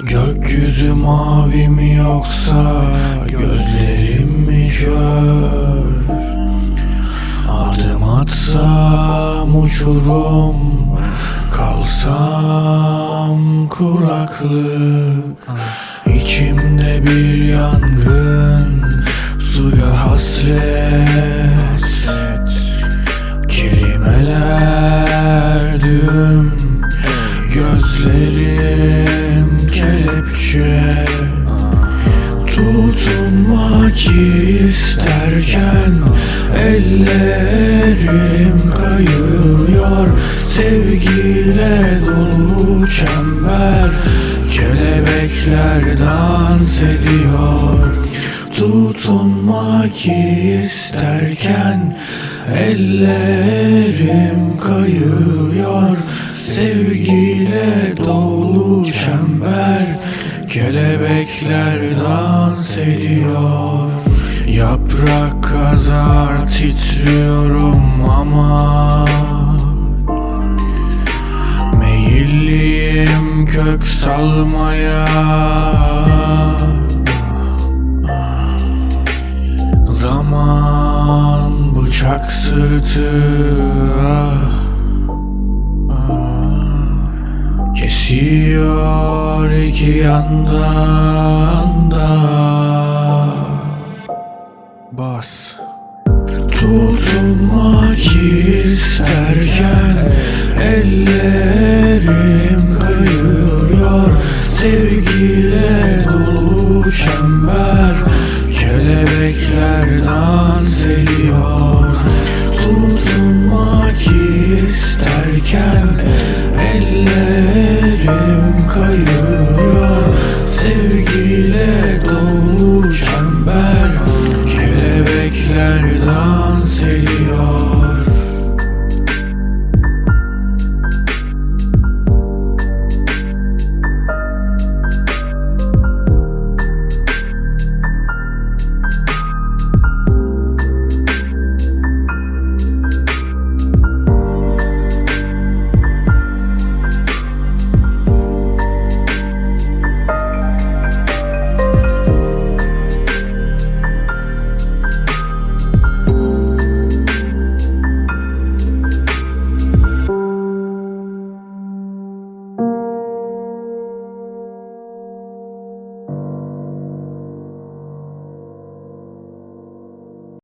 Gökyüzü mavi mi yoksa gözlerim mi kör? Adım atsam uçurum, kalsam kuraklık İçimde bir yangın kelepçe Tutunmak isterken Ellerim kayıyor. Sevgiyle dolu çember Kelebekler dans ediyor. Tutunmak isterken Ellerim kayıyor. Sevgiyle dolu çember Kelebekler dans ediyor Yaprak kazar titriyorum ama Meyilliyim kök salmaya Zaman bıçak sırtı ah, ah. Kesiyor iki yandan da Bas. Tutunmak isterken Ellerim kayıyor. Sevgiyle dolu çember Kelebekler dans ediyor. Tutunmak isterken Melodiler dans ediyor